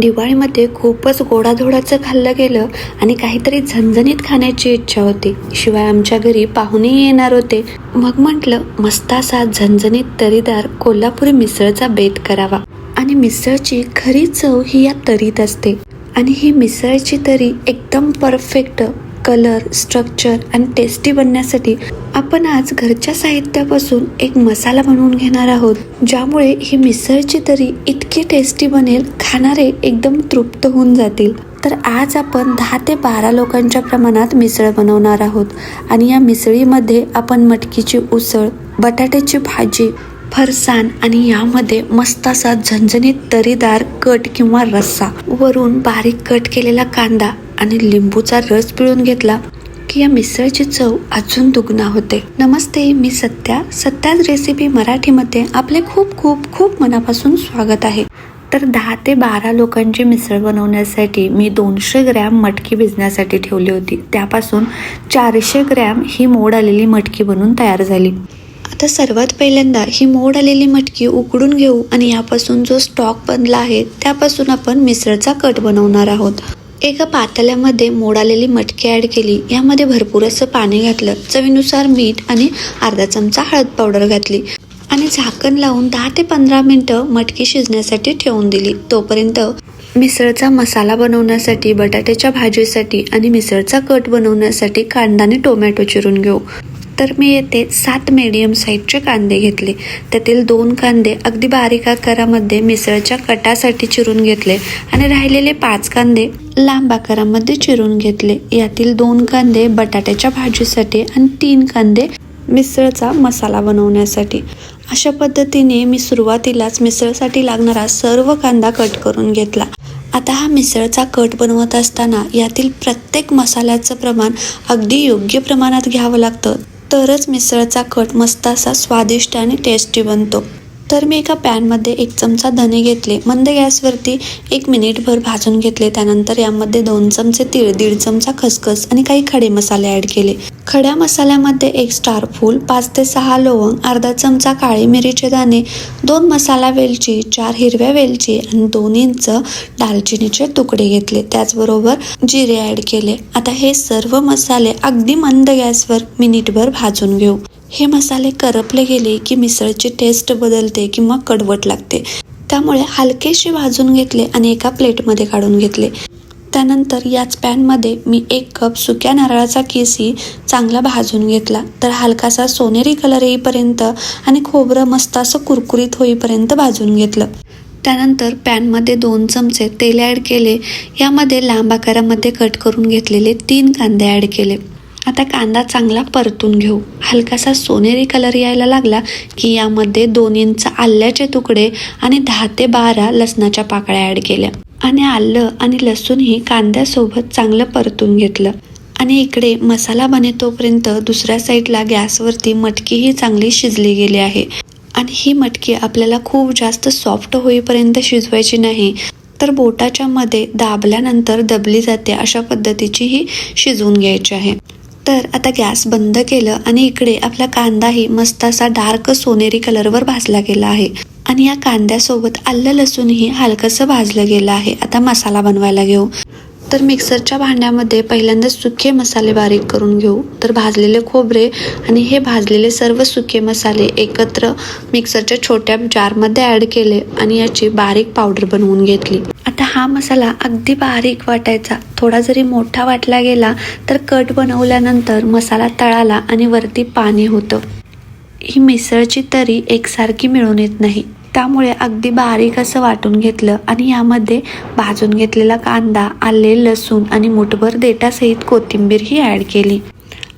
दिवाळीमध्ये खूपच गोडाधोडाचं खाल्लं गेलं आणि काहीतरी झणझणीत खाण्याची इच्छा होती. शिवाय आमच्या घरी पाहुणेही येणार होते. मग म्हटलं मस्त असा झणझणीत तरीदार कोल्हापुरी मिसळचा बेत करावा. आणि मिसळची खरी चव ही या तरीत असते. आणि ही मिसळची तरी एकदम परफेक्ट कलर स्ट्रक्चर आणि टेस्टी बनण्यासाठी आपण आज घरच्या साहित्यापासून एक मसाला बनवून घेणार आहोत. ज्यामुळे ही मिसळची तरी इतकी टेस्टी बनेल खाणारे एकदम तृप्त होऊन जातील. तर आज आपण दहा ते बारा लोकांच्या प्रमाणात मिसळ बनवणार आहोत. आणि या मिसळीमध्ये आपण मटकीची उसळ बटाट्याची भाजी फरसाण आणि यामध्ये मस्त असा झणझणीत तरीदार कट किंवा रस्सा. वरून बारीक कट केलेला कांदा आणि लिंबूचा रस पिळून घेतला की या मिसळची चव अजून दुगना होते. नमस्ते मी सत्या. सत्याच रेसिपी मराठीमध्ये आपले खूप खूप खूप मनापासून स्वागत आहे. तर दहा ते बारा लोकांची मिसळ बनवण्यासाठी मी दोनशे ग्रॅम मटकी भिजण्यासाठी ठेवली होती. त्यापासून चारशे ग्रॅम ही मोड आलेली मटकी बनून तयार झाली. आता सर्वात पहिल्यांदा ही मोड आलेली मटकी उकडून घेऊ आणि यापासून जो स्टॉक बनला आहे त्यापासून आपण मिसळचा कट बनवणार आहोत. एका पातेल्यामध्ये मोडालेली मटकी ॲड केली. यामध्ये भरपूर असं पाणी घातलं. चवीनुसार मीठ आणि अर्धा चमचा हळद पावडर घातली आणि झाकण लावून दहा ते पंधरा मिनटं मटकी शिजण्यासाठी ठेवून दिली. तोपर्यंत मिसळचा मसाला बनवण्यासाठी बटाट्याच्या भाजीसाठी आणि मिसळचा कट बनवण्यासाठी कांदा आणि टोमॅटो चिरून घेऊ. तर मी येथे सात मीडियम साईजचे कांदे घेतले. त्यातील दोन कांदे अगदी बारीक आकारामध्ये मिसळच्या कटासाठी चिरून घेतले आणि राहिलेले पाच कांदे लांब आकारामध्ये चिरून घेतले. यातील दोन कांदे बटाट्याच्या भाजीसाठी आणि तीन कांदे मिसळचा मसाला बनवण्यासाठी. अशा पद्धतीने मी सुरुवातीलाच मिसळसाठी लागणारा सर्व कांदा कट करून घेतला. आता हा मिसळचा कट बनवत असताना यातील प्रत्येक मसाल्याचं प्रमाण अगदी योग्य प्रमाणात घ्यावं लागतं. तरच मिसळचा कट मस्त असा स्वादिष्ट आणि टेस्टी बनतो. तर मी एका पॅनमध्ये एक चमचा धने घेतले. मंद गॅसवरती एक मिनिटभर भाजून घेतले. त्यानंतर यामध्ये दोन चमचे तीळ दीड चमचा खसखस आणि काही खडे मसाले ॲड केले. खड्या मसाल्यामध्ये एक स्टार फूल पाच ते सहा लवंग अर्धा चमचा काळी मिरीचे दाणे दोन मसाला वेलची चार हिरव्या वेलची आणि दोन इंच दालचिनीचे तुकडे घेतले. त्याचबरोबर जिरे ॲड केले. आता हे सर्व मसाले अगदी मंद गॅसवर मिनिटभर भाजून घेऊ. हे मसाले करपले गेले की मिसळची टेस्ट बदलते किंवा कडवट लागते. त्यामुळे हलकेशी भाजून घेतले आणि एका प्लेटमध्ये काढून घेतले. त्यानंतर याच पॅनमध्ये मी एक कप सुक्या नारळाचा केसी चांगला भाजून घेतला. तर हलकासा सोनेरी कलर येईपर्यंत आणि खोबरं मस्त असं कुरकुरीत होईपर्यंत भाजून घेतलं. त्यानंतर पॅनमध्ये दोन चमचे तेल ॲड केले. यामध्ये लांब आकारामध्ये कट करून घेतलेले तीन कांदे ॲड केले. आता कांदा चांगला परतून घेऊ. हलकासा सोनेरी कलर यायला लागला की यामध्ये दोन इंच आल्याचे तुकडे आणि दहा ते बारा लसणाच्या पाकळ्या ॲड केल्या. आणि आलं आणि लसूणही कांद्यासोबत चांगलं परतून घेतलं. आणि इकडे मसाला बनेतोपर्यंत दुसऱ्या साईडला गॅसवरती मटकीही चांगली शिजली गेली आहे. आणि ही मटकी आपल्याला खूप जास्त सॉफ्ट होईपर्यंत शिजवायची नाही तर बोटाच्या मध्ये दाबल्यानंतर दबली जाते अशा पद्धतीची ही शिजवून घ्यायची आहे. तर आता गॅस बंद केलं आणि इकडे आपला कांदाही मस्त असा डार्क सोनेरी कलरवर भाजला गेला आहे. आणि या कांद्यासोबत आलं लसूणही हलकंसं भाजलं गेलं आहे. आता मसाला बनवायला घेऊ. तर मिक्सरच्या भांड्यामध्ये पहिल्यांदा सुके मसाले बारीक करून घेऊ. तर भाजलेले खोबरे आणि हे भाजलेले सर्व सुके मसाले एकत्र मिक्सरच्या छोट्या जारमध्ये ॲड केले आणि याची बारीक पावडर बनवून घेतली. आता हा मसाला अगदी बारीक वाटायचा. थोडा जरी मोठा वाटला गेला तर कट बनवल्यानंतर मसाला तळाला आणि वरती पाणी होतं. ही मिसळची तरी एकसारखी मिळून येत नाही. त्यामुळे अगदी बारीक असं वाटून घेतलं आणि यामध्ये भाजून घेतलेला कांदा आले लसूण आणि मुठभर देटासहित कोथिंबीर ही ॲड केली.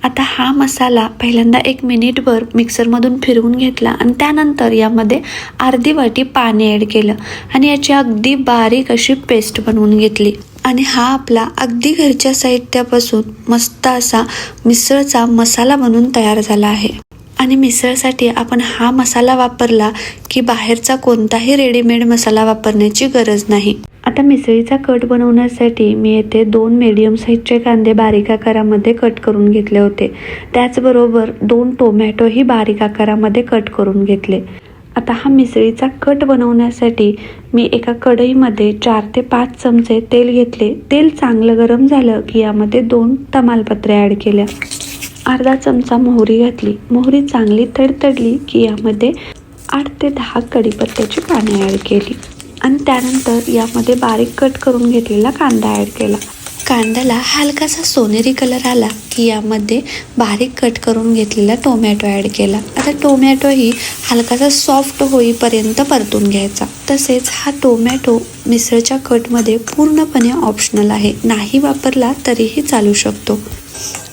आता हा मसाला पहिल्यांदा एक मिनिटभर मिक्सरमधून फिरवून घेतला आणि त्यानंतर यामध्ये अर्धी वाटी पाणी ॲड केलं आणि याची अगदी बारीक अशी पेस्ट बनवून घेतली. आणि हा आपला अगदी घरच्या साहित्यापासून मस्त असा मिसळचा मसाला बनून तयार झाला आहे. आणि मिसळसाठी आपण हा मसाला वापरला की बाहेरचा कोणताही रेडीमेड मसाला वापरण्याची गरज नाही. आता मिसळीचा कट बनवण्यासाठी मी येथे दोन मीडियम साईजचे कांदे बारीक आकारामध्ये कट करून घेतले होते. त्याचबरोबर दोन टोमॅटोही बारीक आकारामध्ये कट करून घेतले. आता हा मिसळीचा कट बनवण्यासाठी मी एका कढईमध्ये चार ते पाच चमचे तेल घेतले. तेल चांगलं गरम झालं की यामध्ये दोन तमालपत्रे ॲड केल्या. अर्धा चमचा मोहरी घातली. मोहरी चांगली तडतडली की यामध्ये आठ ते दहा कढीपत्त्याची पाने ॲड केली. आणि त्यानंतर यामध्ये बारीक कट करून घेतलेला कांदा ॲड केला. कांद्याला हलकासा सोनेरी कलर आला की यामध्ये बारीक कट करून घेतलेला टोमॅटो ॲड केला. आता टोमॅटोही हलकासा सॉफ्ट होईपर्यंत परतून घ्यायचा. तसेच हा टोमॅटो मिसळच्या कटमध्ये पूर्णपणे ऑप्शनल आहे. नाही वापरला तरीही चालू शकतो.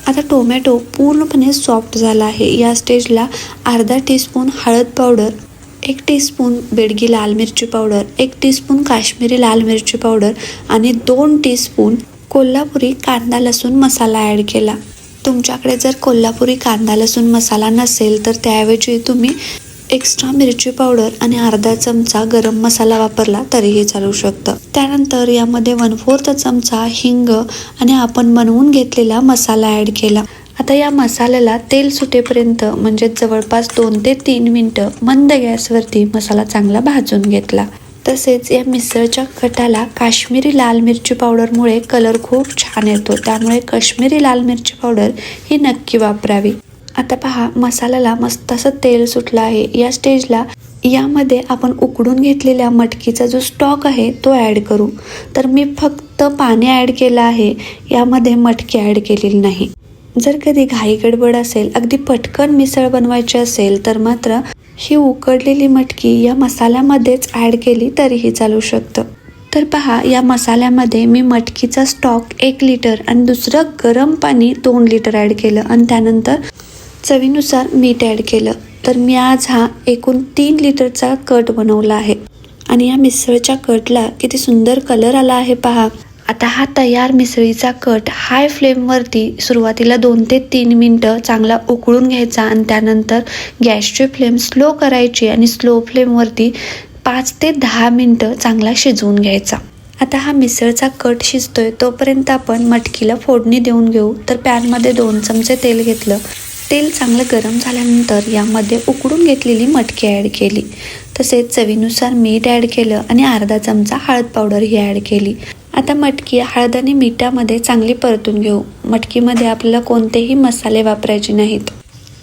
आता टोमॅटो पूर्णपणे सॉफ्ट झाला आहे. या स्टेजला अर्धा टीस्पून हळद पावडर एक टीस्पून बेडगी लाल मिरची पावडर एक टीस्पून काश्मीरी लाल मिरची पावडर आणि दोन टीस्पून कोल्हापुरी कांदा लसूण मसाला ॲड केला. तुमच्याकडे जर कोल्हापुरी कांदा लसूण मसाला नसेल तर त्याऐवजी तुम्ही एक्स्ट्रा मिरची पावडर आणि अर्धा चमचा गरम मसाला वापरला तरीही चालू शकतं. त्यानंतर यामध्ये वन फोर्थ चमचा हिंग आणि आपण बनवून घेतलेला मसाला ॲड केला. आता या मसाल्याला तेल सुटेपर्यंत म्हणजे जवळपास दोन ते तीन मिनटं मंद गॅसवरती मसाला चांगला भाजून घेतला. तसेच या मिसळच्या कटाला काश्मीरी लाल मिरची पावडरमुळे कलर खूप छान येतो. त्यामुळे काश्मीरी लाल मिरची पावडर ही नक्की वापरावी. आता पहा मसाल्याला मस्त असं तेल सुटलं आहे. या स्टेजला यामध्ये आपण उकडून घेतलेल्या मटकीचा जो स्टॉक आहे तो ॲड करू. तर मी फक्त पाणी ॲड केलं आहे. यामध्ये मटकी ॲड केलेली नाही. जर कधी घाई गडबड असेल अगदी पटकन मिसळ बनवायची असेल तर मात्र ही उकडलेली मटकी या मसाल्यामध्येच ॲड केली तरीही चालू शकतं. तर पहा या मसाल्यामध्ये मी मटकीचा स्टॉक एक लिटर आणि दुसरं गरम पाणी दोन लिटर ॲड केलं आणि त्यानंतर चवीनुसार मीठ ॲड केलं. तर मी आज हा एकूण तीन लिटरचा कट बनवला आहे. आणि या मिसळच्या कटला किती सुंदर कलर आला आहे पहा. आता हा तयार मिसळीचा कट हाय फ्लेमवरती सुरुवातीला दोन ते तीन मिनटं चांगला उकळून घ्यायचा आणि त्यानंतर गॅसची फ्लेम स्लो करायची आणि स्लो फ्लेमवरती पाच ते दहा मिनटं चांगला शिजवून घ्यायचा. आता हा मिसळचा कट शिजतोय तोपर्यंत आपण मटकीला फोडणी देऊन घेऊ. तर पॅनमध्ये दोन चमचे तेल घेतलं. तेल चांगलं गरम झाल्यानंतर यामध्ये उकडून घेतलेली मटकी ॲड केली. तसेच चवीनुसार मीठ ॲड केलं आणि अर्धा चमचा हळद पावडर ही ॲड केली. आता मटकी हळद आणि मिठामध्ये चांगली परतून घेऊ. मटकीमध्ये आपल्याला कोणतेही मसाले वापरायचे नाहीत.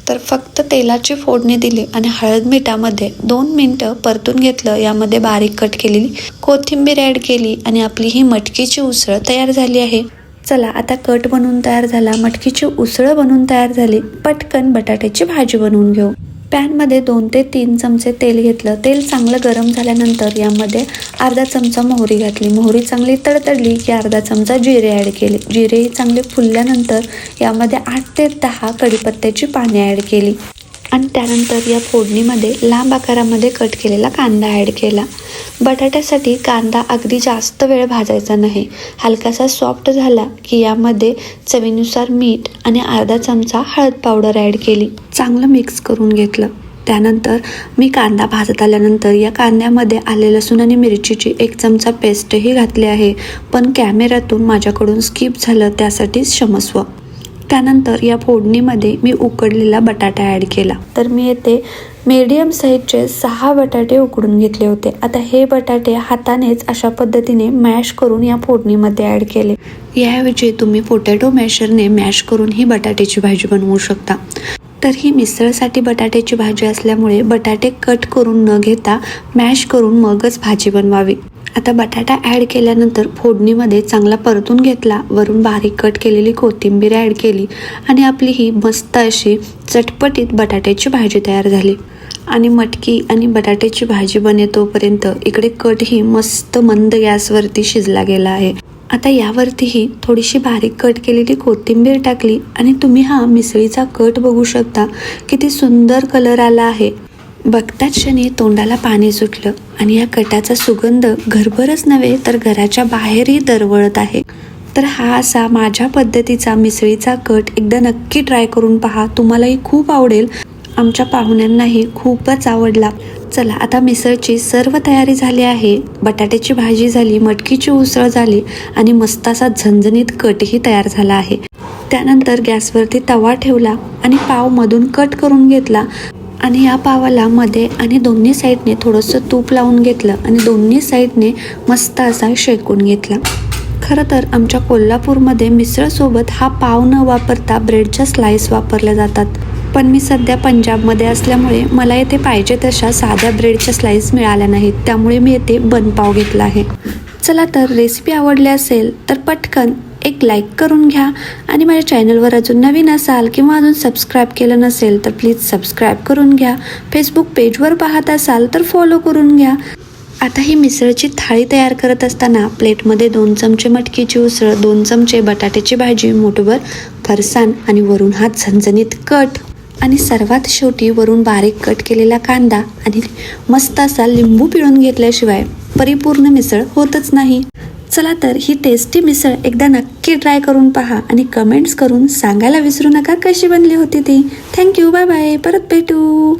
तर फक्त तेलाची फोडणी दिली आणि हळद मिठामध्ये दोन मिनटं परतून घेतलं. यामध्ये बारीक कट केलेली कोथिंबीर ॲड केली आणि आपली ही मटकीची उसळ तयार झाली आहे. चला आता कट बनवून तयार झाला मटकीची उसळ बनवून तयार झाली. पटकन बटाट्याची भाजी बनवून घेऊ. पॅनमध्ये दोन ते तीन चमचे तेल घेतलं. तेल चांगलं गरम झाल्यानंतर यामध्ये अर्धा चमचा मोहरी घातली. मोहरी चांगली तडतडली की अर्धा चमचा जिरे ॲड केले. जिरेही चांगले फुलल्यानंतर यामध्ये आठ ते दहा कढीपत्त्याची पाने ॲड केली. आणि त्यानंतर या फोडणीमध्ये लांब आकारामध्ये कट केलेला कांदा ॲड केला. बटाट्यासाठी कांदा अगदी जास्त वेळ भाजायचा नाही. हलकासा सॉफ्ट झाला की यामध्ये चवीनुसार मीठ आणि अर्धा चमचा हळद पावडर ॲड केली. चांगलं मिक्स करून घेतलं. त्यानंतर मी कांदा भाजत आल्यानंतर या कांद्यामध्ये आले लसूण आणि मिरचीची एक चमचा पेस्टही घातली आहे. पण कॅमेऱ्यातून माझ्याकडून स्किप झालं त्यासाठीच क्षमस्व. त्यानंतर या फोडणीमध्ये मी उकडलेला बटाटा ॲड केला. तर मी येथे मीडियम साईजचे सहा बटाटे उकडून घेतले होते. आता हे बटाटे हातानेच अशा पद्धतीने मॅश करून या फोडणीमध्ये ॲड केले. याऐवजी तुम्ही पोटॅटो मॅशरने मॅश करून ही बटाट्याची भाजी बनवू शकता. तर ही मिसळसाठी बटाट्याची भाजी असल्यामुळे बटाटे कट करून न घेता मॅश करून मगच भाजी बनवावी. आता बटाटा ॲड केल्यानंतर फोडणीमध्ये चांगला परतून घेतला. वरून बारीक कट केलेली कोथिंबीर ॲड केली आणि आपली ही मस्त अशी चटपटीत बटाट्याची भाजी तयार झाली. आणि मटकी आणि बटाट्याची भाजी बने तोपर्यंत इकडे कटही मस्त मंद गॅसवरती शिजला गेला आहे. आता यावरतीही थोडीशी बारीक कट केलेली कोथिंबीर टाकली आणि तुम्ही हा मिसळीचा कट बघू शकता किती सुंदर कलर आला आहे. बघताच क्षणी तोंडाला पाणी सुटलं आणि या कटाचा सुगंध घरभरच नव्हे तर घराच्या बाहेरही दरवळत आहे. तर हा असा माझ्या पद्धतीचा मिसळीचा कट एकदा नक्की ट्राय करून पहा. तुम्हालाही खूप आवडेल. आमच्या पाहुण्यांनाही खूपच आवडला. चला आता मिसळची सर्व तयारी झाली आहे. बटाट्याची भाजी झाली मटकीची उसळ झाली आणि मस्त असा झणझणीत कटही तयार झाला आहे. त्यानंतर गॅसवरती तवा ठेवला आणि पाव मधून कट करून घेतला. आणि या पावाला मध्ये आणि दोन्ही साईडने थोडंसं तूप लावून घेतलं आणि दोन्ही साईडने मस्त असा शेकून घेतला. खरं तर आमच्या कोल्हापूरमध्ये मिसळसोबत हा पाव न वापरता ब्रेडच्या स्लाइस वापरल्या जातात. पण मी सध्या पंजाबमध्ये असल्यामुळे मला येथे पाहिजे तशा साध्या ब्रेडच्या स्लाइस मिळाल्या नाहीत. त्यामुळे मी येथे बनपाव घेतला आहे. चला तर रेसिपी आवडली असेल तर पटकन एक लाईक करून घ्या. आणि माझ्या चॅनलवर अजून नवीन असाल किंवा अजून सबस्क्राईब केलं नसेल तर प्लीज सबस्क्राईब करून घ्या. फेसबुक पेजवर पाहत असाल तर फॉलो करून घ्या. आता ही मिसळची थाळी तयार करत असताना प्लेटमध्ये दोन चमचे मटकीची उसळ दोन चमचे बटाट्याची भाजी मोठभर फरसाण आणि वरून हा झणझणीत कट. आणि सर्वात शेवटी वरून बारीक कट केलेला कांदा आणि मस्त असा लिंबू पिळून घेतल्याशिवाय परिपूर्ण मिसळ होतच नाही. चला तर ही टेस्टी मिसळ एकदा नक्की ट्राय करून पहा आणि कमेंट्स करून सांगायला विसरू नका कशी बनली होती ती. थँक्यू बाय बाय परत भेटू.